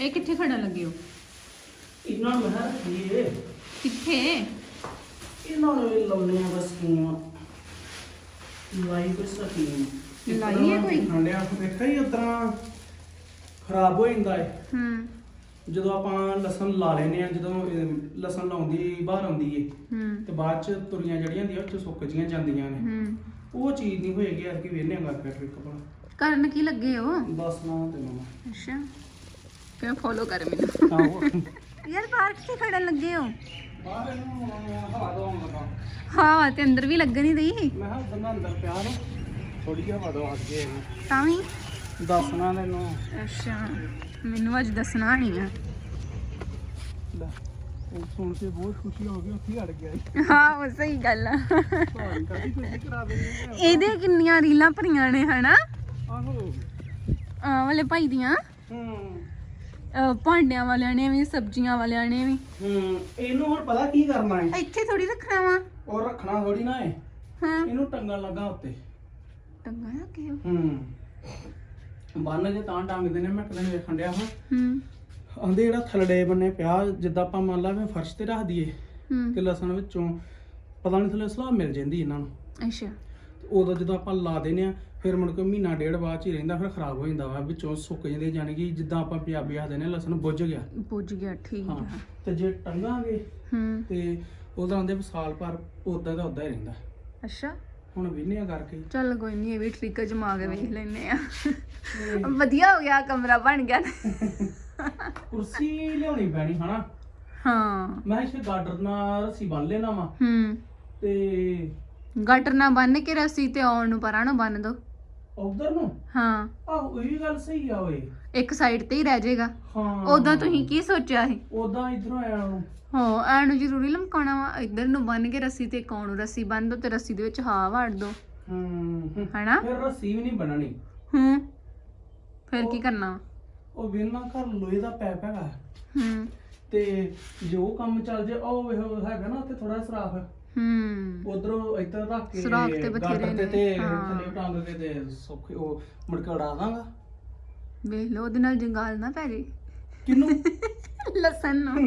ਇਹ ਕਿੱਥੇ ਖੜਨ ਲੱਗੇ ਹੋ? ਇਹਨਾਂ ਨੂੰ ਮੈਂ ਰੱਖੀਏ। ਕਿੱਥੇ? ਇਹਨਾਂ ਨੂੰ ਵੀ ਲਾਉਣੇ ਆ ਬਸ ਕੀਮ ਲਾਈ ਕੋਈ ਸਕੀਮ ਲਾਈ ਹੈ ਕੋਈ? ਖੰਡਿਆ ਵੇਖਿਆ ਹੀ ਉਤਰਾ ਖਰਾਬ ਹੋ ਜਾਂਦਾ ਹੈ ਹੂੰ। ਜਦੋਂ ਆਪਾਂ ਲਸਣ ਲਾ ਲੈਨੇ ਆ ਜਦੋਂ ਇਹ ਲਸਣ ਲਾਉਂਦੀ ਬਾਹਰ ਆਉਂਦੀ ਏ ਹੂੰ। ਤੇ ਬਾਅਦ ਚ ਤੁਰੀਆਂ ਜੜੀਆਂ ਹੁੰਦੀਆਂ ਉਹ ਚ ਸੁੱਕ ਜੀਆਂ ਜਾਂਦੀਆਂ ਨੇ। ਹੂੰ। ਉਹ ਚੀਜ਼ ਨਹੀਂ ਹੋਏਗੀ ਅੱਜ ਕਿ ਵੇਨੇ ਟ੍ਰਿਕ ਬਣਾ ਕਰਨ ਕੀ ਲੱਗੇ ਹੋ? ਦੱਸ ਨਾ ਤੈਨੂੰ ਅੱਛਾ। ਕਿਵੇਂ ਫੋਲੋ ਕਰ ਮੈਨੂੰ? ਆਹੋ। ਯਾਰ ਬਾਹਰ ਕਿੱਥੇ ਖੜਨ ਲੱਗੇ ਹੋ? ਬਾਹਰ ਇਹਨੂੰ ਹਵਾ ਦਵਾਉਣ ਲੱਗਾ। ਹਾਂ ਤੇ ਅੰਦਰ ਵੀ ਲੱਗਣ ਹੀ ਰਹੀ ਮੈਂ ਕਿਹਾ ਬੰਦਾ ਅੰਦਰ ਪਿਆ ਨਾ ਥੋੜੀ ਜਿਹੀ ਹਵਾ ਦਵਾ ਕੇ ਤਾਂ ਵੀ? ਦੱਸਣਾ ਤੈਨੂੰ। ਅੱਛਾ ਮੈਨੂੰ ਅੱਜ ਦੱਸਣਾ ਨਹੀਂ ਆ। ਲੈ ਉਹ ਸੁਣ ਕੇ ਬਹੁਤ ਖੁਸ਼ੀ ਹੋ ਗਈ ਉੱਥੇ ਅੜ ਗਿਆ। ਹਾਂ ਉਹ ਸਹੀ ਗੱਲ ਆ। ਕਾਹਦੀ ਖੁਸ਼ੀ ਕਰਾ ਹੈ। ਇਹਦੇ ਕਿੰਨੀਆਂ ਰੀਲਾਂ ਭਰੀਆਂ ਨੇ ਹਨਾ? ਆਹੋ। ਆ ਵਾਲੇ ਭਾਈ ਦੀਆਂ। ਹੂੰ। ਅਹ ਭਾਂਡਿਆਂ ਵਾਲਿਆਂ ਨੇ ਵੀ ਸਬਜ਼ੀਆਂ ਵਾਲਿਆਂ ਨੇ ਵੀ। ਹੂੰ ਇਹਨੂੰ ਹੁਣ ਪਤਾ ਕੀ ਕਰਨਾ ਹੈ? ਇੱਥੇ ਥੋੜੀ ਰੱਖਣਾ ਵਾ। ਉਹ ਰੱਖਣਾ ਥੋੜੀ ਨਾ ਹੈ ਹਾਂ। ਇਹਨੂੰ ਟੰਗਣ ਲੱਗਾ ਉੱਤੇ। ਟੰਗਾ ਲੱਗੇ ਹੋ? ਹੂੰ। ਬੰਨ ਜੇ ਤਾਂ ਟੰਗਦੇ ਨੇ ਮੈਂ ਕਦੇ ਵੇਖਣ ਡਿਆ ਹਾਂ ਹੂੰ। ਆਂਦੇ ਜਿਹੜਾ ਥਲੜੇ ਬੰਨੇ ਪਿਆ ਜਿੱਦਾਂ ਆਪਾਂ ਮੰਨ ਲਾ ਵੀ ਫਰਸ਼ ਤੇ ਰੱਖ ਦਈਏ ਹੂੰ। ਤੇ ਲਸਣ ਵਿੱਚੋਂ ਪਤਾ ਨਹੀਂ ਥੱਲੇ ਸਲਾਹ ਮਿਲ ਜਾਂਦੀ ਇਹਨਾਂ ਨੂੰ। ਅੱਛਾ। ਤੇ ਉਦੋਂ ਜਦੋਂ ਆਪਾਂ ਲਾ ਦਿੰਦੇ ਆ ਫਿਰ ਮੁੜ ਕੇ ਮਹੀਨਾ ਡੇਢ ਬਾਅਦ ਚ ਹੀ ਰਹਿੰਦਾ ਫਿਰ ਖਰਾਬ ਹੋ ਜਾਂਦਾ ਵਾ ਵਿੱਚੋਂ ਸੁੱਕ ਜਾਂਦੇ ਜਾਣੀ ਕਿ ਜਿੱਦਾਂ ਆਪਾਂ ਪੰਜਾਬੀ ਆਖਦੇ ਨੇ ਲਸਣ ਬੁੱਝ ਗਿਆ। ਪੁੱਜ ਗਿਆ ਠੀਕ ਹਾਂ ਆ। ਤੇ ਜੇ ਟੰਗਾਂਗੇ ਹੂੰ। ਤੇ ਉਹਦਾ ਆਂਦੇ ਵੀ ਸਾਲ ਭਰ ਉਦਾਂ ਦਾ ਉਦਾਂ ਹੀ ਰਹਿੰਦਾ। ਅੱਛਾ। ਹੁਣ ਵਿੰਨਿਆ ਕਰਕੇ। ਚੱਲ ਕੋਈ ਨਹੀਂ ਇਹ ਵੀ ਟ੍ਰਿਕ ਜਮਾ ਕੇ ਵੇਖ ਲੈਨੇ ਆ। ਵਧੀਆ ਹੋ ਗਿਆ ਕਮਰਾ ਬਣ ਗਿਆ। ਕੁਰਸੀ ਲਿਆਉਣੀ ਪੈਣੀ ਹਨਾ? ਹਾਂ। ਮੈਂ ਇੱਥੇ ਗਾਡਰ ਨਾਲ ਰੱਸੀ ਬੰਨ ਲੈਣਾ ਵਾ। ਹੂੰ। ਤੇ ਗਟਰ ਨਾ ਬੰਨ ਕੇ ਰੱਸੀ ਤੇ ਆਉਣ ਨੂੰ ਪਰਾਂ ਨੂੰ ਬੰਨ ਦੋ। ਉਧਰ ਨੂੰ? ਹਾਂ। ਆਹੋ ਇਹ ਗੱਲ ਸਹੀ ਆ ਓਏ। ਇੱਕ ਸਾਈਡ ਤੇ ਹੀ ਰਹਿ ਜਾਏਗਾ। ਹਾਂ। ਉਦਾਂ ਤੁਸੀਂ ਕੀ ਸੋਚਿਆ ਸੀ? ਉਦਾਂ ਇਧਰੋਂ ਆਇਆ ਨੂੰ ਹਾਂ ਐ ਨੂੰ ਜ਼ਰੂਰੀ ਲਮਕਾਉਣਾ ਵਾ। ਇੱਧਰ ਨੂੰ ਬੰਨ ਕੇ ਰੱਸੀ ਤੇ ਕੌਣ ਰੱਸੀ ਬੰਨ ਦੋ ਤੇ ਰੱਸੀ ਦੇ ਵਿੱਚ ਹਵਾ ਵੜ ਦੋ। ਹੂੰ। ਹੂੰ। ਹੈਨਾ? ਫਿਰ ਰੱਸੀ ਵੀ ਨਹੀਂ ਬਣਨੀ ਹੂੰ। ਫਿਰ ਕੀ ਕਰਨਾ ਉਹ ਵਿੰਨਾ ਘਰ ਲੋਹੇ ਦਾ ਪੈਪ ਹੈਗਾ। ਹੂੰ। ਤੇ ਜੋ ਕੰਮ ਚੱਲ ਜੇ ਉਹ ਹੈਗਾ ਨਾ ਉੱਥੇ ਥੋੜਾ ਸਰਾਫ। ਹੂੰ। ਉਧਰੋਂ ਇੱਧਰ ਰੱਖ ਕੇ ਸੁਰਾਖ ਤੇ ਬਥੇਰੇ ਗਾਡਰ ਤੇ ਨੇ, ਤੇ ਹਾਂ। ਥੱਲੇ ਟੰਗ ਕੇ ਤੇ ਸੌਖੇ ਉਹ ਮੁੜ ਕੇ ਉਡਾ ਦਾਂਗਾ। ਵੇਖ ਲਓ ਉਹਦੇ ਨਾਲ ਜੰਗਾਲ ਨਾ ਪੈ ਜੇ। ਕਿਨੂੰ? ਲਸਣ ਨੂੰ।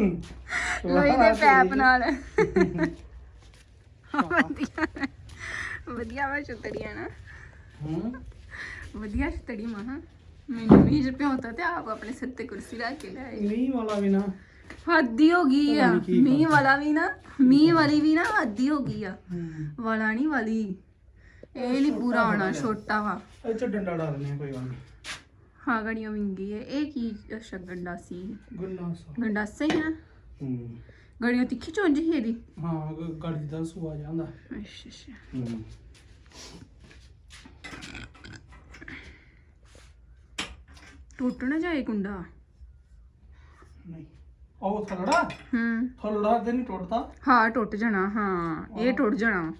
ਲੋਹੇ ਦੇ ਪੈਪ ਨਾਲ। ਵਧੀਆ। ਵਧੀਆ ਵਾ ਛੁੱਤੜੀਆਂ ਨਾ। ਹੂੰ। ਵਧੀਆ ਛੁੱਤੜੀ ਮਾਂ। ਮੈਨੂੰ ਵੀ ਜੇ ਪਿਉਂਤਾ ਤੇ ਆਪ ਆਪਣੇ ਸਿਰ ਤੇ ਕੁਰਸੀ ਰੱਖ ਕੇ ਲਿਆਏ ਨਹੀਂ ਵਾਲਾ ਵੀ ਨਾ। ਹੱਦੀ ਹੋ ਗਈ ਆ। ਕੀ ਮੀਂਹ ਵਾਲਾ ਵੀ ਨਾ ਮੀਂਹ ਵਾਲੀ ਵੀ ਨਾ ਹੱਦੀ ਹੋ ਗਈ ਆ। ਹੂੰ। ਵਾਲਾ ਨਹੀਂ ਵਾਲੀ। ਇਹ ਨਹੀਂ ਪੂਰਾ ਆਉਣਾ ਛੋਟਾ ਵਾ। ਇਹ ਚ ਡੰਡਾ ਡਾ ਆ ਕੋਈ ਗੱਲ ਨਹੀਂ ਹਾਂ ਗੜੀਆਂ ਵਿੰਗੀ ਹੈ ਇਹ ਕੀ ਅੱਛਾ ਗੰਡਾ ਸੀ। ਗੁੰਨਾ ਸਾ। ਗੰਡਾਸਾ ਹੀ ਆ। ਹੂੰ। ਗੜੀਆਂ ਤਿੱਖੀ ਚੁੰਝ ਹੀ ਇਹਦੀ? ਹਾਂ ਗ- ਗਾੜੀ ਦਾ ਸੁਆ ਜਾਂਦਾ ਅੱਛਾ ਅੱਛਾ। ਹੂੰ। ਟੁੱਟ ਨਾ ਜਾਏ ਕੁੰਡਾ। ਨਹੀਂ। ਉਹ ਥਲੜਾ? ਹੂੰ। ਥਲੜਾ ਤੇ ਨਹੀਂ ਟੁੱਟਦਾ? ਹਾਂ ਟੁੱਟ ਜਾਣਾ ਹਾਂ। ਇਹ ਟੁੱਟ ਜਾਣਾ।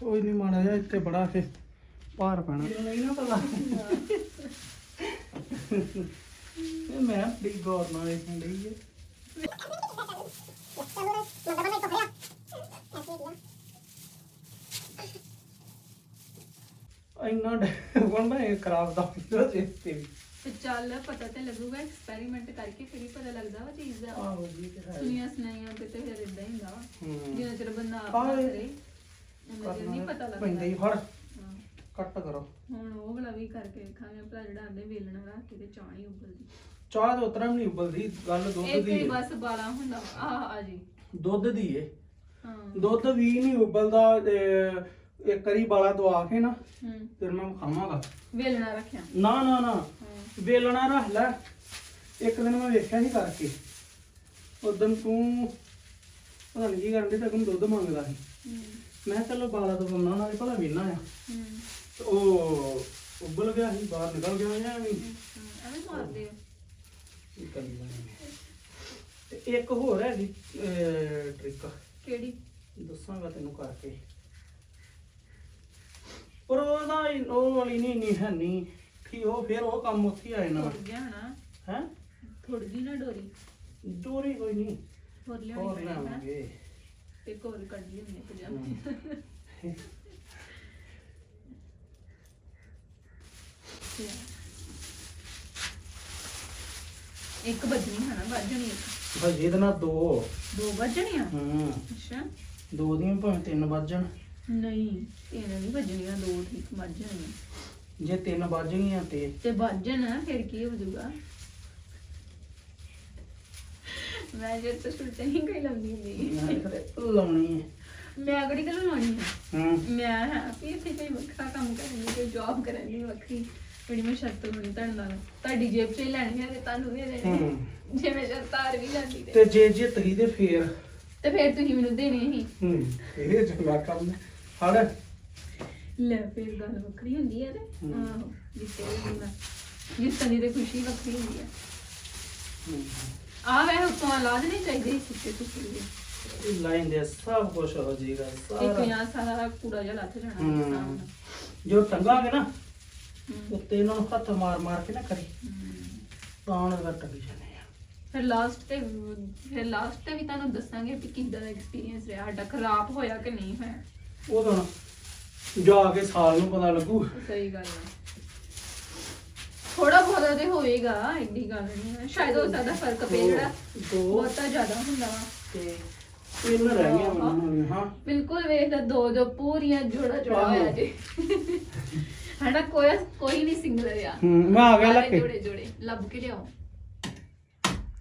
ਕੋਈ ਨਹੀਂ ਮਾੜਾ ਜਿਹਾ ਇੱਥੇ ਬੜਾ ਫੇ ਭਾਰ ਪੈਣਾ। ਨਹੀਂ ਨਾ ਪਤਾ। ਇਹ ਮੈਂ ਬੜੀ ਗੌਰ ਨਾਲ ਵੇਖਣ ਲਈ ਹੈ ਇੰਨਾ ਬੰਦਾ ਇਹ ਖਰਾਬ ਦਾ ਜੇ ਤੇ ਤੇ ਚੱਲ ਪਤਾ ਤੇ ਲੱਗੂਗਾ ਐਕਸਪੈਰੀਮੈਂਟ ਕਰਕੇ ਫਿਰ ਹੀ ਪਤਾ ਲੱਗਦਾ ਵਾ ਚੀਜ਼ ਦਾ। ਆਹੋ ਜੀ ਤੇ ਹੈ ਸੁਣੀਆਂ ਸੁਣਾਈਆਂ ਤੇ ਤੇ ਫਿਰ ਇਦਾਂ ਹੀ ਹੁੰਦਾ ਵਾ। ਹੂੰ। ਜਿੰਨਾ ਚਿਰ ਬੰਦਾ ਆਪ ਨਾ ਕਰੇ ਉਹਨਾਂ ਚਿਰ ਨਹੀਂ ਪਤਾ ਪੈਂਦਾ ਹੀ ਲੱਗਦਾ ਫੜ। ਹਾਂ। ਕੱਟ ਕਰੋ। ਹੁਣ ਉਹ ਵਾਲਾ ਵੀ ਕਰਕੇ ਵੇਖਾਂਗੇ ਭਲਾ ਜਿਹੜਾ ਆਂਦੇ ਵੇਲਣ ਰੱਖ ਕੇ ਤੇ ਚਾਹ ਨਹੀਂ ਉਬਲਦੀ। ਚਾਹ ਤੇ ਉਤਰਾ ਵੀ ਨਹੀਂ ਉਬਲਦੀ ਗੱਲ ਦੁੱਧ ਇਹ ਦੀ ਤੇ ਹੈ। ਬਸ ਬਾਲਾ ਹੁੰਦਾ ਵਾ। ਆਹ ਆ ਜੀ। ਦੁੱਧ ਦੀ ਏ। ਹਾਂ। ਦੁੱਧ ਵੀ ਨਹੀਂ ਉਬਲਦਾ ਤੇ ਇੱਕ ਵਾਰੀ ਬਾਲਾ ਦਵਾ ਕੇ ਨਾ ਹੂੰ। ਫਿਰ ਮੈਂ ਖਾਵਾਂਗਾ। ਵੇਲਣਾ ਰੱਖਿਆ। ਨਾ ਨਾ ਨਾ। ਵੇਲਣਾ ਰੱਖ ਲੈ। ਇੱਕ ਦਿਨ ਮੈਂ ਵੇਖਿਆ ਸੀ ਕਰਕੇ। ਉਦੋਂ ਤੂੰ ਪਤਾ ਨਹੀਂ ਕੀ ਕਰਨ ਦੇ ਤੱਕ ਦੁੱਧ ਮੰਗਦਾ ਸੀ। ਹੂੰ। ਮੈਂ ਕਿਹਾ ਚਲੋ ਬਾਲਾ ਦਵਾਉਣਾ ਨਾਲੇ ਭਲਾ ਵੇਨਾ ਆ। ਤੇ ਉਹ ਉਬਲ ਗਿਆ ਸੀ ਬਾਹਰ ਨਿਕਲ ਗਿਆ ਜਾਂ ਐਵੇਂ। ਹੀ ਐਵੇਂ ਮਾਰਦੇ ਹੋ ਕੀ ਕਰੀ ਜਾਣਾ। ਤੇ ਇੱਕ ਹੋਰ ਹੈ ਜੀ ਟ੍ਰਿਕ ਕਿਹੜੀ? ਦੱਸਾਂਗਾ ਤੈਨੂੰ ਕਰਕੇ। ਪਰ ਉਹਦਾ ਉਹ ਵਾਲੀ ਨਹੀਂ ਨਹੀਂ ਹੈ ਨਹੀਂ ਠੀਕ ਉਹ ਫਿਰ ਉਹ ਕੰਮ ਉੱਥੇ ਹੀ ਆ ਜਾਣਾ। ਥੋੜ ਗਿਆ ਹਨਾ ਹੈ? ਥੋੜ ਗਈ ਨਾ ਡੋਰੀ। ਡੋਰੀ ਕੋਈ ਨਹੀਂ ਹੋਰ ਹੋਰ ਲਿਆਉਣੀ ਪੈਣੀ ਲਾਵਾਂਗੇ ਇੱਕ ਹੋਰ ਕੱਢ ਲਈ ਉਹਨੇ ਪਜਾਮੇ ਇੱਕ ਵੱਜਣੀ ਹੈ ਨਾ ਵੱਜਣੀ ਇੱਕ ਭਾਜੀ ਇਹਦੇ ਨਾਲ ਦੋ। ਦੋ ਵੱਜਣੀਆਂ? ਹੂੰ। ਅੱਛਾ। ਦੋ ਦੀਆਂ ਭਾਵੇਂ ਤਿੰਨ ਵੱਜਣ। ਨਹੀਂ ਤਿੰਨ ਨਹੀਂ ਵੱਜਣੀਆਂ ਦੋ ਠੀਕ ਵੱਜਣੀਆਂ ਜੇ ਤਿੰਨ ਵੱਜ ਗਈਆਂ ਤੇ ਤੇ ਵੱਜਣ ਫਿਰ ਕੀ ਹੋ ਜਾਊਗਾ? ਮੈਂ ਜੇ ਤਾਂ ਸੁਣਤੇ ਨਹੀਂ ਕੋਈ ਲੰਦੀ ਮੈਂ ਕਿਤੇ ਲਾਉਣੀ ਹੈ ਮੈਂ ਕਿਹੜੀ ਗੱਲ ਲਾਉਣੀ ਹੈ ਹੂੰ। ਮੈਂ ਹਾਂ ਵੀ ਇੱਥੇ ਕੋਈ ਵੱਖਰਾ ਕੰਮ ਕਰਨ ਦੀ ਕੋਈ ਜੌਬ ਕਰਨ ਦੀ ਵੱਖਰੀ। ਬੜੀ ਮੈਂ ਸ਼ਰਤ ਲਾਉਣੀ ਤੁਹਾਡੇ ਨਾਲ। ਤੁਹਾਡੀ ਜੇਬ 'ਚ ਹੀ ਲੈਣੀ ਹੈ ਤੇ ਤੁਹਾਨੂੰ ਵੀ ਦੇਣੀ ਹੂੰ। ਜੇ ਮੈਂ ਸ਼ਰਤਾਰ ਵੀ ਜਾਂਦੀ ਤੇ। ਤੇ ਜੇ ਜਿੱਤ ਗਈ ਤੇ ਫੇਰ? ਤੇ ਫਿਰ ਤੁਸੀਂ ਮੈਨੂੰ ਦੇਣੇ ਸੀ। ਹੂੰ। ਇਹ ਚੰਗਾ ਕੰਮ ਹੈ ਹੜ ਲੈ ਫਿਰ ਗੱਲ ਵੱਖਰੀ ਹੁੰਦੀ ਹੈ। ਤੇ। ਆਹੋ ਜਿੱਤੇ ਹੁੰਦਾ। ਜਿੱਤਣ ਦੀ ਤੇ ਖੁਸ਼ੀ ਵੱਖਰੀ ਹੁੰਦੀ ਹੈ। ਆ ਵੈ ਉੱਤੋਂ ਲਾ ਦੇਣੇ ਚਾਹੀਦੇ ਸੀ ਸਿੱਕੇ ਦੇ ਇਹ ਲਾਈਨ ਦੇ ਸਭ ਕੁਝ ਹੋ ਜਾਏਗਾ ਇੱਕ ਸਾਰਾ। ਜਾਂ ਸਾਰਾ ਕੂੜਾ ਜਿਹਾ ਲੱਥ ਜਾਣਾ ਹਮ। ਇਸ ਤਰ੍ਹਾਂ ਜੋ ਟੰਗਾਂਗੇ ਨਾ ਹਮ। ਉੱਤੇ ਇਹਨਾਂ ਨੂੰ ਹੱਥ ਮਾਰ ਮਾਰ ਕੇ ਨਾ ਕਰੀ। ਹਮ। ਤਾਂ ਉਹਨਾਂ ਦਾ ਟੰਗ ਜਾਣੇ ਆ। ਫਿਰ ਲਾਸਟ ਤੇ ਫਿਰ ਲਾਸਟ ਤੇ ਵੀ ਤੁਹਾਨੂੰ ਦੱਸਾਂਗੇ ਕਿ ਕਿੱਦਾਂ ਦਾ ਐਕਸਪੀਰੀਅੰਸ ਰਿਹਾ ਸਾਡਾ ਖਰਾਬ ਹੋਇਆ ਕਿ ਨਹੀਂ ਹੋਇਆ। ਉਹ ਤਾਂ ਜਾ ਕੇ ਸਾਲ ਨੂੰ ਪਤਾ ਲੱਗੂ। ਸਹੀ ਗੱਲ ਹੈ ਥੋੜਾ ਬਹੁਤਾ ਤੇ ਹੋਏਗਾ ਐਡੀ ਗੱਲ ਨਹੀਂ ਹੈ। ਸ਼ਾਇਦ ਹੋ ਸਕਦਾ ਫ਼ਰਕ ਪਏ ਜਿਹੜਾ ਦੋ ਬਹੁਤਾ ਜ਼ਿਆਦਾ ਹੁੰਦਾ। ਵਾ ਤੇ ਤਿੰਨ ਰਹਿ ਗਈਆਂ ਮੈਨੂੰ ਹਾਂ। ਬਿਲਕੁਲ ਵੇਖ ਲੈ ਦੋ ਦੋ ਪੂਰੀਆਂ ਜੋੜਾ ਜੋੜਾ। ਹੋਇਆ ਜੇ। ਸਾਡਾ ਕੋਈ ਕੋਈ ਨਹੀਂ ਸਿੰਗਲ ਰਿਹਾ ਹੂੰ ਮੈਂ ਆ ਗਿਆ ਲੱਕੇ। ਜੋੜੇ ਜੋੜੇ ਲੱਭ ਕੇ ਲਿਆਓ।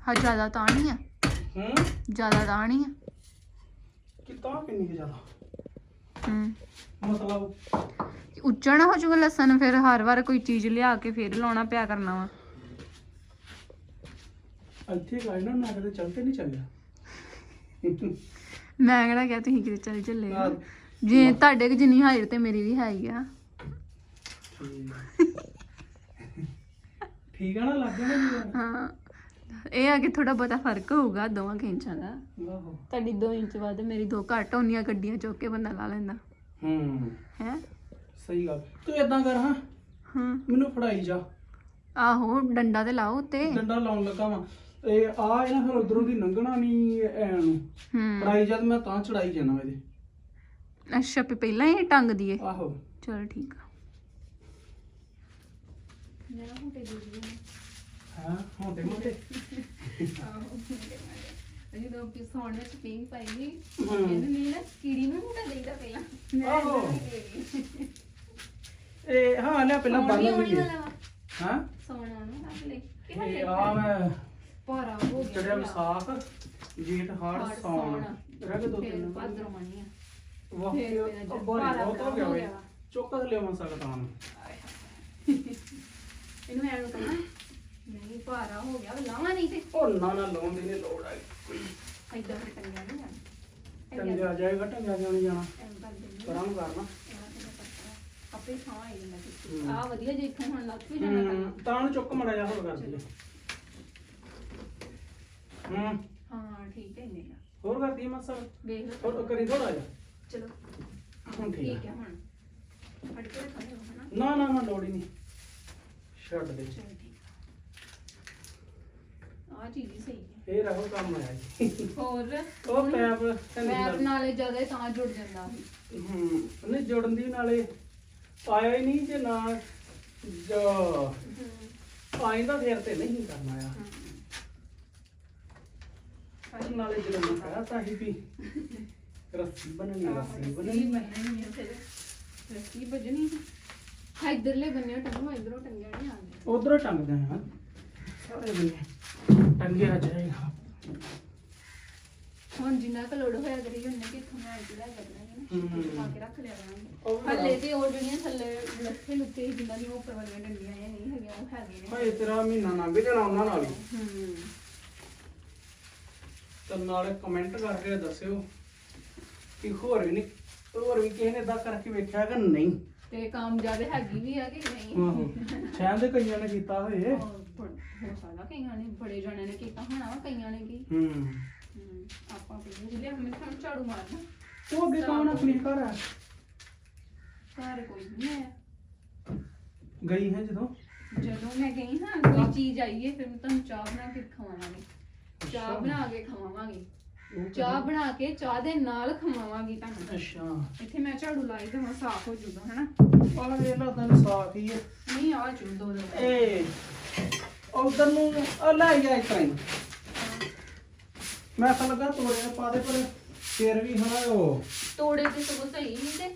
ਹਾਂ ਜ਼ਿਆਦਾ ਤਾਂ ਨਹੀਂ ਆ। ਹੂੰ? ਜ਼ਿਆਦਾ ਤਾਂ ਨਹੀਂ ਆ। ਕਿਤਾ ਕਿੰਨੀ ਕੁ ਜ਼ਿਆਦਾ? ਹੂੰ ਮਤਲਬ ਉੱਚਾ ਨਾ ਹੋ ਜਾਊਗਾ ਲਸਣ ਫਿਰ ਹਰ ਵਾਰ ਕੋਈ ਚੀਜ਼ ਲਿਆ ਕੇ ਫਿਰ ਲਾਉਣਾ ਪਿਆ ਕਰਨਾ ਵਾ। ਇੱਥੇ ਗਾਇ ਨਾ ਕਦੇ ਚੱਲ ਕੇ ਨਹੀਂ ਚੱਲਿਆ। ਮੈਂ ਕਿਹੜਾ ਕਿਹਾ ਤੁਸੀਂ ਕਿਤੇ ਚੱਲ ਚੱਲੇ ਜੇ ਤੁਹਾਡੇ ਕਿ ਜਿੰਨੀ ਹਾਈਟ ਤੇ ਮੇਰੀ ਵੀ ਹੈਗੀ ਆ। ਠੀਕ ਆ। ਨਾ ਲੱਗ ਗਿਆ ਨਾ ਹਾਂ। ਇਹ ਆ ਕਿ ਥੋੜਾ ਬਹੁਤਾ ਫ਼ਰਕ ਹੋਊਗਾ ਦੋਵਾਂ ਕੁ ਇੰਚਾਂ ਦਾ। ਆਹੋ। ਤੁਹਾਡੀ 2 ਇੰਚ ਵੱਧ ਮੇਰੀ 2 ਘੱਟ ਹੁੰਦੀਆਂ ਗੱਡੀਆਂ ਚੁੱਕ ਕੇ ਬੰਦਾ ਲਾ ਲੈਂਦਾ। ਹੂੰ। ਹੈ? ਸਹੀ ਗੱਲ। ਤੂੰ ਇਦਾਂ ਕਰ ਹਾਂ। ਹਾਂ। ਮੈਨੂੰ ਫੜਾਈ ਜਾ। ਆਹੋ ਡੰਡਾ ਤੇ ਲਾਓ ਉੱਤੇ। ਡੰਡਾ ਲਾਉਣ ਲੱਗਾ ਵਾਂ। ਇਹ ਆ ਇਹ ਨਾ ਫਿਰ ਉਧਰੋਂ ਦੀ ਲੰਘਣਾ ਨਹੀਂ ਐ ਨੂੰ। ਹੂੰ। ਫੜਾਈ ਜਦ ਮੈਂ ਤਾਂ ਚੜਾਈ ਜਾਣਾ ਇਹਦੇ। ਅੱਛਾ ਵੀ ਪਹਿਲਾਂ ਹੀ ਟੰਗ ਦੀਏ। ਆਹੋ। ਚਲ ਠੀਕ ਆ। ਹਾਂ ਮੋਟੇ ਮੋਟੇ ਅਸੀਂ ਤਾਂ ਕਿ ਸੌਣ ਵਿੱਚ ਪੀਂਗ ਪਾਈਗੀ ਹਮ। ਇਹਨੂੰ ਨਹੀਂ ਨਾ ਕੀੜੀ ਨੂੰ ਮੁੰਡਾ ਦੇਈਦਾ ਪਹਿਲਾਂ ਮੈਂ ਆਹੋ। ਇਹਨੂੰ ਨਹੀਂ ਦੇਣੀ। ਇਹ ਹਾਂ ਲੈ ਪਹਿਲਾਂ ਸੌਣ ਬੰਨ ਵੀ ਆਉਣੀ ਲਈਏ ਵਾਲਾ ਵਾ। ਹਾਂ ਸੌਣ ਆਉਣਾ ਰੱਖ ਲੈ ਕਿ ਇਹ ਹਲੇ ਆ ਮੈਂ ਭਾਰਾ ਹੋ ਗਿਆ ਚੜਿਆ ਵਿਸਾਖ ਜੇਠ ਹਾੜ ਹਾੜ, ਸੌਣ ਸਾਉਣ। ਰਹਿ ਗਏ ਦੋ ਫਿਰ ਤਿੰਨ ਭਾਦਰੋਂ ਆਉਣੀ ਆ ਵਾਹ ਫਿਰ ਇਹ ਮੇਰਾ ਜਦ ਬਾਰੀ ਭਾਰਾ ਬਹੁਤ ਹੋ ਗਿਆ ਹੋ ਵੇ ਗਿਆ ਵਾ। ਚੁੱਕ ਲਿਆ ਮਾ ਸਕਦਾ ਹਾਂ ਇਹਨੂੰ ਐਂ ਨੂੰ ਕਹਣਾ ਨਹੀਂ ਭਾਰਾ ਹੋ ਗਿਆ ਲਾਵਾਂ ਨਹੀਂ ਤੇ। ਉਹ ਨਾ ਨਾ ਲਾਉਣ ਦੀ ਨਹੀਂ ਲੋੜ ਆਈ ਐਦਾਂ ਫਿਰ ਟੰਗਿਆ ਨਹੀਂ ਜਾਣਾ ਟੰਗਿਆ ਜਾਏਗਾ ਟੰਗਿਆ ਕਿਉਂ ਨਹੀਂ ਜਾਣਾ? ਐਂ ਕਰ ਦਿੰਦੀ ਕਰਾਂ ਨੂੰ। ਕਰਨਾ ਆਪੇ ਥਾਂ ਆਈ ਜਾਂਦਾ ਆ ਵਧੀਆ ਜੇ ਇੱਥੋਂ ਹੁਣ ਲੱਗ ਵੀ ਜਾਣਾ ਹੂੰ ਤਾਂ ਤਾਂ ਨੂੰ ਚੁੱਕ ਮੜਾ ਜਾ ਹੋਰ ਕਰ ਦੇ ਹੂੰ। ਹਾਂ ਠੀਕ ਹੈ ਇੰਨੇ ਆ ਹੋਰ ਕਰਦੀ ਮਸਾ। ਵੇਖ ਲਓ। ਹੋਰ ਕਰੀ ਥੋੜਾ ਜਾ ਚਲੋ। ਹੁਣ ਠੀਕ ਠੀਕ ਹੈ ਹੈ ਹੁਣ। ਫੜ ਕੇ ਰੱਖਾਂਗੇ ਹਨਾ? ਨਾ ਨਾ ਨਾ ਲੋੜ ਹੀ ਨਹੀਂ। ਛੱਡ ਦੇ। ਚਲੋ ਆ ਚੀਜ਼ ਹੀ ਸਹੀ ਹੈ। ਫੇਰ ਇਹੋ ਕੰਮ ਆਇਆ ਜੀ। ਹੋਰ? ਉਹ ਪੈਪ ਮੈਪ ਨਾਲੇ ਜ਼ਿਆਦਾ ਤਾਂ ਜੁੜ ਜਾਂਦਾ। ਹੂੰ ਨਹੀਂ ਜੋੜਨ ਦੀ ਨਾਲੇ ਆਇਆ ਹੀ ਨਹੀਂ ਜੇ ਨਾ ਜੋ ਆਇੰਦਾ ਫੇਰ ਤੇ ਨਹੀਂ ਕਰਨਾ ਆ। ਪਰ ਨਾਲੇ ਜਦੋਂ ਮੈਂ ਕਹਤਾ ਸੀ ਵੀ ਰੱਸੀ ਬਣਨੀ ਰੱਸੀ ਬਣਨੀ। ਬੰਨਣੀ ਹੈ ਫਿਰ। ਰੱਸੀ ਵੱਜਣੀ ਹੈ ਇਧਰਲੇ ਬੰਨੇ ਟੰਗੋ ਇਧਰੋਂ ਟੰਗਿਆ ਨਹੀਂ ਆਉਂਦਾ ਉਧਰੋਂ ਟੰਗਦੇ ਹਾਂ ਸਾਰੇ ਬੰਨੇ। ਟੰਗਿਆ ਜਾਏਗਾ ਹੁਣ ਜਿੰਨਾ ਕੁ ਲੋੜ ਹੋਇਆ ਕਰੀ ਉਹਨੇ ਕਿ ਇੱਥੋਂ ਮੈਂ ਇੱਧਰ ਲੈ ਕਰਨਾ ਹਮ। ਹੈ। ਪਾ ਕੇ ਰੱਖ ਲਿਆ ਕਰਾਂਗੇ। ਉਹ ਵੀ ਹੱਲੇ ਤੇ ਉਹ ਜਿਹੜੀਆਂ ਥੱਲੇ ਲੱਥੇ ਲੁੱਤੇ ਜਿੰਨਾਂ ਦੀਆਂ ਉੱਪਰ ਵਾਲੀਆਂ ਡੰਡੀਆਂ ਇਹ ਨਹੀਂ ਹੈਗੀਆਂ ਉਹ ਹੈਗੇ ਨੇ। ਭਾਈ ਤੇਰਾ ਮਹੀਨਾ ਲੰਘ ਜਾਣਾ ਉਹਨਾਂ ਨਾਲ ਹੀ। ਹੂੰ ਤੇ ਨਾਲੇ ਕਮੈਂਟ ਕਰਕੇ ਦੱਸਿਓ ਕਿ ਹੋਰ ਵੀ ਨਹੀਂ ਹੋਰ ਵੀ ਕਿਸੇ ਨੇ ਇਦਾਂ ਕਰਕੇ ਵੇਖਿਆ ਕਿ ਨਹੀਂ? ਤੇ ਕਾਮਯਾਬ ਹੈਗੀ ਵੀ ਆ ਕਿ ਨਹੀਂ? ਆਹੋ ਸ਼ਾਇਦ ਕਈਆਂ ਨੇ ਕੀਤਾ ਹੋਏ। ਬੜ- ਹੋ ਸਕਦਾ ਕਈਆਂ ਨੇ ਬੜੇ ਜਣਿਆਂ ਨੇ ਕੀਤਾ ਹੋਣਾ ਵਾ ਕਈਆਂ ਨੇ ਕੀ। ਹੂੰ। ਹੂੰ, ਆਪਾਂ ਪਹਿਲੇ ਜਿਹੜੇ ਹਮੇ ਸਾਨੂੰ ਝਾੜੂ ਮਾਰਨਾ ਉਹ ਅੱਗੇ ਕੌਣ ਆਪਣੀ ਘਰ? ਆ ਘਰ ਕੋਈ ਨਹੀਂ ਆਇਆ। ਗਈ ਹੈ ਜਦੋਂ? ਜਦੋਂ ਮੈਂ ਗਈ ਹਾਂ ਕੋਈ ਚੀਜ਼ ਆਈਏ ਫਿਰ ਮੈਂ ਤੁਹਾਨੂੰ ਚਾਹ ਬਣਾ ਕੇ ਖਵਾਵਾਂਗੀ। ਚਾਹ ਅੱਛਾ। ਬਣਾ ਕੇ ਖਵਾਵਾਂਗੀ। ਉਹ ਚਾਹ ਬਣਾ ਕੇ ਚਾਹ ਦੇ ਨਾਲ ਖਵਾਵਾਂਗੀ ਤੁਹਾਨੂੰ। ਅੱਛਾ। ਇੱਥੇ ਮੈਂ ਝਾੜੂ ਲਾਈ ਤੇ ਸਾਫ਼ ਹੋ ਜੂਗਾ ਹਨਾ? ਆਹ ਵੇਖ ਲਾ ਤੈਨੂੰ ਸਾਫ਼ ਹੀ ਹੈ। ਨਹੀਂ ਆ ਚੂ ਦੋ ਦੋ ਏ। ਉਧਰ ਨੂੰ ਉਹ ਲੈ ਗਿਆ ਇੱਕ ਟਾਈਮ ਮੈਂ ਤਾਂ ਲੱਗਾ ਤੋੜੇ ਪਾ ਦੇ, ਪਰ ਫੇਰ ਵੀ ਹਨਾ ਉਹ ਤੋੜੇ ਤੇ ਸਗੋਂ ਸਹੀ ਨਹੀਂ ਤੇ।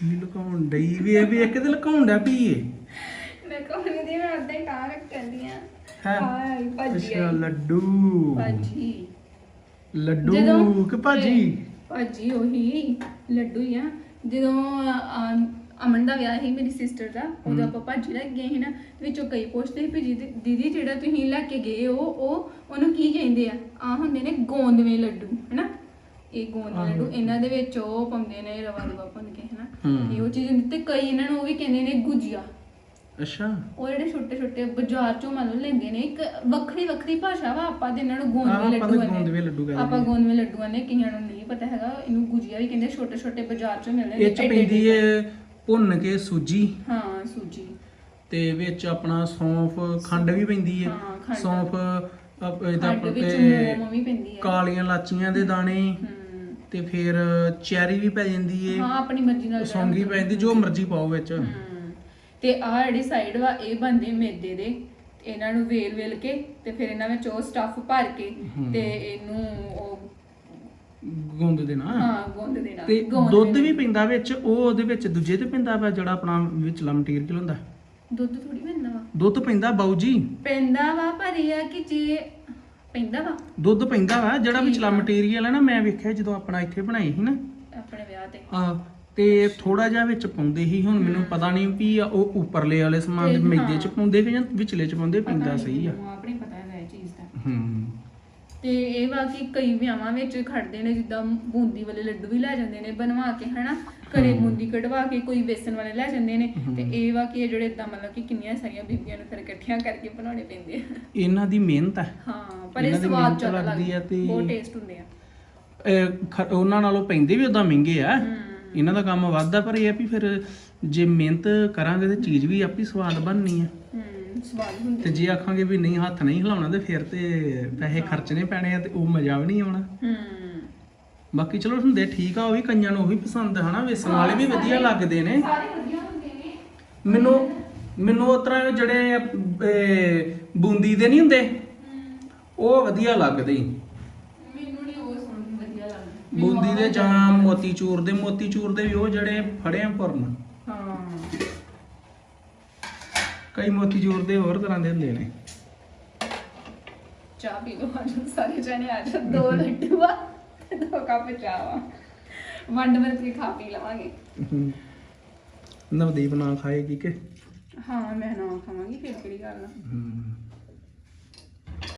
ਕੀ ਲੁਕਾਉਣ ਡਈ ਵੀ ਇਹ ਵੀ ਇੱਕ ਤੇ ਲੁਕਾਉਣ ਡਿਆ ਪੀਏ? ਮੈਂ ਕੋਈ ਦੀ ਮੈਂ ਅੱਧੇ ਕਾਂ ਰੱਖਦੀ ਆ। ਹੈ? ਹਾਏ ਭਾਜੀ ਅੱਛਾ ਆਈ। ਲੱਡੂ। ਭਾਜੀ। ਲੱਡੂ ਜਦੋਂ- ਕਿ ਭਾਜੀ? ਭਾਜੀ ਉਹੀ ਲੱਡੂ ਹੀ ਆ। ਜਦੋਂ ਅਮ, ਅਮਨ ਦਾ ਵਿਆਹ ਸੀ ਮੇਰੀ ਸਿਸਟਰ ਦਾ ਉਦੋਂ ਆਪਾਂ ਭਾਜੀ ਲੈ ਕੇ ਗਏ ਸੀ ਨਾ ਵਿੱਚੋਂ ਕਈ ਪੁੱਛਦੇ ਸੀ ਵੀ ਦੀਦੀ- ਦੀਦੀ ਜਿਹੜਾ ਤੁਸੀਂ ਲੈ ਕੇ ਗਏ ਹੋ ਉਹ ਉਹਨੂੰ ਕੀ ਕਹਿੰਦੇ ਆ? ਆ ਹੁੰਦੇ ਨੇ ਗੋਂਦਵੇਂ ਲੱਡੂ ਹਨਾ? ਇਹ ਆਹੋ। ਲੱਡੂ ਇਹਨਾਂ ਦੇ ਵਿੱਚ ਉਹ ਪਾਉਂਦੇ ਨੇ ਰਵਾ ਰਵਾ ਭੁੰਨ ਕੇ ਹਨਾ ਹੂੰ। ਇਹ ਉਹ ਚੀਜ਼ ਹੁੰਦੀ ਤੇ ਕਈ ਇਹਨਾਂ ਨੂੰ ਉਹ ਵੀ ਕਹਿੰਦੇ ਨੇ ਗੁਜੀਆ ਅੱਛਾ ਉਹ ਜਿਹੜੇ ਛੋਟੇ ਛੋਟੇ ਬਾਜ਼ਾਰ ਚੋਂ ਮੰਨ ਲਓ ਲੈਂਦੇ ਨੇ ਇੱਕ ਵੱਖਰੀ ਵੱਖਰੀ ਭਾਸ਼ਾ ਵਾ ਆਪਾਂ ਤੇ ਇਹਨਾਂ ਨੂੰ ਆਹ, ਗੋਂਦਵੇਂ ਆਪਾਂ ਲੱਡੂ ਤਾਂ ਕਹਿੰਦੇ ਗੋਂਦਵੇਂ ਲੱਡੂ ਕਹਿੰਦੇ ਆਪਾਂ ਨੇ। ਗੋਂਦਵੇਂ ਲੱਡੂਆਂ ਨੇ ਕਈਆਂ ਨੂੰ ਨਹੀਂ ਪਤਾ ਹੈਗਾ ਇਹਨੂੰ ਗੁਜੀਆ ਵੀ ਕਹਿੰਦੇ ਛੋਟੇ ਛੋਟੇ ਬਾਜ਼ਾਰ ਚੋਂ ਮਿਲਦੇ ਇਹ ਚ ਐਡੇ- ਪੈਂਦੀ ਐਡੇ। ਏ ਭੁੰਨ ਕੇ ਸੂਜੀ ਹਾਂ ਸੂਜੀ ਤੇ ਵਿੱਚ ਆਪਣਾ ਸੌਂਫ ਖੰਡ ਵੀ ਪੈਂਦੀ ਹੈ ਹਾਂ, ਖੰਡ। ਸੌਂਫ ਇਹਦਾ ਖੰਡ ਵਿੱਚ ਤੇ ਮੋਮ ਵੀ ਪੈਂਦੀ ਹੈ ਕਾਲੀਆਂ ਲਾਚੀਆਂ ਦੇ ਦਾਣੇ ਹਮ, ਤੇ ਫਿਰ ਚੈਰੀ ਵੀ ਪੈ ਜਾਂਦੀ ਏ। ਹਾਂ ਆਪਣੀ ਮਰਜ਼ੀ ਨਾਲ ਸੌਂਗੀ ਪੈ ਜਾਂਦੀ ਜੋ ਮਰਜ਼ੀ ਪਾਓ ਵਿੱਚ। ਹਮ, ਤੇ ਆਹ ਜਿਹੜੀ ਸਾਈਡ ਵਾ ਇਹ ਬੰਦੇ ਮੈਦੇ ਦੇ। ਇਹਨਾਂ ਨੂੰ ਵੇਲ ਵੇਲ ਕੇ ਤੇ ਫਿਰ ਇਹਨਾਂ ਵਿੱਚ ਉਹ ਸਟਫ ਭਰ ਕੇ। ਤੇ ਇਹਨੂੰ ਉਹ ਗੁੰਦ ਦੇਣਾ। ਹਾਂ ਗੁੰਦ ਦੇਣਾ। ਤੇ ਗੋਂਦ ਦੁੱਧ ਦੇਣਾ। ਵੀ ਪੈਂਦਾ ਵਿੱਚ ਉਹ ਉਹਦੇ ਵਿੱਚ ਦੂਜੇ ਤੇ ਪੈਂਦਾ ਵਾ ਜਿਹੜਾ ਆਪਣਾ ਵਿਚਲਾ ਮਟੀਰੀਅਲ ਹੁੰਦਾ? ਦੁੱਧ ਥੋੜੀ ਪੈਂਦਾ ਵਾ। ਦੁੱਧ ਪੈਂਦਾ ਬਾਊ ਜੀ? ਪੈਂਦਾ ਵਾ ਪਰ ਇਹ ਆ ਕਿ ਜੇ ਪੈਂਦਾ ਵਾ? ਦੁੱਧ ਪੈਂਦਾ ਵਾ ਜਿਹੜਾ ਵਿਚਲਾ। ਮਟੀਰੀਅਲ ਹੈ ਨਾ ਮੈਂ ਵੇਖਿਆ ਜਦੋਂ ਆਪਣਾ ਇੱਥੇ ਬਣਾਈ ਸੀ ਨਾ। ਆਪਣੇ ਵਿਆਹ ਤੇ। ਆ ਤੇ ਥੋੜਾ ਜਿਹਾ ਵਿੱਚ ਪਾਉਂਦੇ ਸੀ ਹੁਣ ਮੈਨੂੰ ਪਤਾ ਨਹੀਂ ਵੀ ਉਹ ਉੱਪਰਲੇ ਵਾਲੇ ਸਮਾਨ ਦੇ ਮੈਦੇ ਚ। ਪਾਉਂਦੇ ਕਿ ਜਾਂ ਵਿਚਲੇ ਚ ਪਾਉਂਦੇ ਪੈਂਦਾ ਸਹੀ ਆ। ਮੈਨੂੰ ਆਪ ਨੀ ਪਤਾ ਹੈਗਾ ਇਹ ਚੀਜ਼ ਦਾ। ਹੂੰ ਤੇ ਇਹ ਵਾ ਕਿ ਕਈ ਵਿਆਹਾਂ ਵਿੱਚ ਖੜਦੇ ਨੇ ਜਿੱਦਾਂ ਬੂੰਦੀ ਵਾਲੇ ਲੱਡੂ ਵੀ ਲੈ ਜਾਂਦੇ ਨੇ ਬਣਵਾ ਕੇ ਹਨਾ? ਘਰੇ ਹਮ। ਬੂੰਦੀ ਕਢਵਾ ਕੇ ਕੋਈ ਵੇਸਣ ਵਾਲੇ ਲੈ ਜਾਂਦੇ ਨੇ। ਤੇ ਇਹ ਵਾ ਕਿ ਇਹ ਜਿਹੜੇ ਇਦਾਂ ਮਤਲਬ ਕਿ ਕਿੰਨੀਆਂ ਸਾਰੀਆਂ ਬੀਬੀਆਂ ਨੂੰ ਫਿਰ ਇਕੱਠੀਆਂ ਕਰਕੇ ਬਣਾਉਣੇ ਪੈਂਦੇ ਆ। ਇਹਨਾਂ ਦੀ ਮਿਹਨਤ ਹੈ। ਹਾਂ ਪਰ ਇਹ ਇਹਨਾਂ ਦੀ ਸਵਾਦ ਮਿਹਨਤ ਜ਼ਿਆਦਾ ਲੱਗਦੀ ਆ ਤੇ- ਬਹੁਤ ਟੇਸਟ ਹੁੰਦੇ ਆ। ਇਹ ਖ- ਉਹਨਾਂ ਨਾਲੋਂ ਪੈਂਦੇ ਵੀ ਉਦਾਂ ਮਹਿੰਗੇ ਆ। ਇਹਨਾਂ ਦਾ ਕੰਮ ਵੱਧਦਾ ਪਰ ਇਹ ਆ ਵੀ ਫਿਰ ਜੇ ਮਿਹਨਤ ਕਰਾਂਗੇ ਤੇ ਚੀਜ਼ ਵੀ ਆਪੀ ਸਵਾਦ ਬਣਨੀ ਆ। ਹੂੰ ਸਵਾਦ ਤੇ ਜੇ ਆਖਾਂਗੇ ਵੀ ਨਹੀਂ ਹੱਥ ਨਹੀਂ ਹਿਲਾਉਣਾ ਤੇ ਫਿਰ ਤੇ ਪੈਸੇ ਖਰਚਣੇ ਪੈਣੇ ਆ ਤੇ ਉਹ ਮਜ਼ਾ ਵੀ ਨਹੀਂ ਆਉਣਾ। ਹੂੰ ਬਾਕੀ ਚਲੋ ਹੁੰਦੇ ਠੀਕ ਆ ਉਹ ਵੀ ਕਈਆਂ ਨੂੰ ਉਹ ਵੀ ਪਸੰਦ ਹਨਾ? ਵੇਸਣ ਵਾਲੇ ਵੀ ਵਧੀਆ ਲੱਗਦੇ ਨੇ। ਸਾਰੇ ਵਧੀਆ ਹੁੰਦੇ ਨੇ। ਮੈਨੂੰ ਮੈਨੂੰ ਉਸ ਤਰ੍ਹਾਂ ਜਿਹੜੇ ਇਹ, ਬੂੰਦੀ ਦੇ ਨਹੀਂ ਹੁੰਦੇ? ਉਹ ਵਧੀਆ ਲੱਗਦੇ। ਈ। ਮੈਨੂੰ ਨਹੀਂ ਉਹ ਸੁਣ ਵਧੀਆ ਲੱਗਦਾ। ਬੂੰਦੀ ਦੇ ਜਾਂ ਮੋਤੀ ਚੂਰ ਦੇ ਮੋਤੀ ਚੂਰ ਦੇ ਵੀ ਉਹ ਜਿਹੜੇ ਫੜੇ ਆ ਪੁਰਨ। ਹਾਂ। ਕਈ ਮੋਤੀ ਚੂਰ ਦੇ ਹੋਰ ਤਰ੍ਹਾਂ ਦੇ ਹੁੰਦੇ ਨੇ। ਚਾਹ ਪੀ ਲਓ ਅੱਜ ਸਾਰੇ ਜਣੇ ਆ ਜਾ ਦੋ ਲੱਡੂ ਆ ਦੋ ਕੱਪ ਚਾਹ ਆ ਵੰਡ ਵੰਡ ਕੇ ਖਾ ਪੀ ਲਵਾਂਗੇ ਹਮ। ਨਵਦੀਪ ਨਾ ਖਾਏਗੀ ਕਿ ਹਾਂ ਮੈਂ ਨਾ ਖਾਵਾਂਗੀ ਫਿਰ ਕਿਹੜੀ ਗੱਲ ਆ ਹਮ।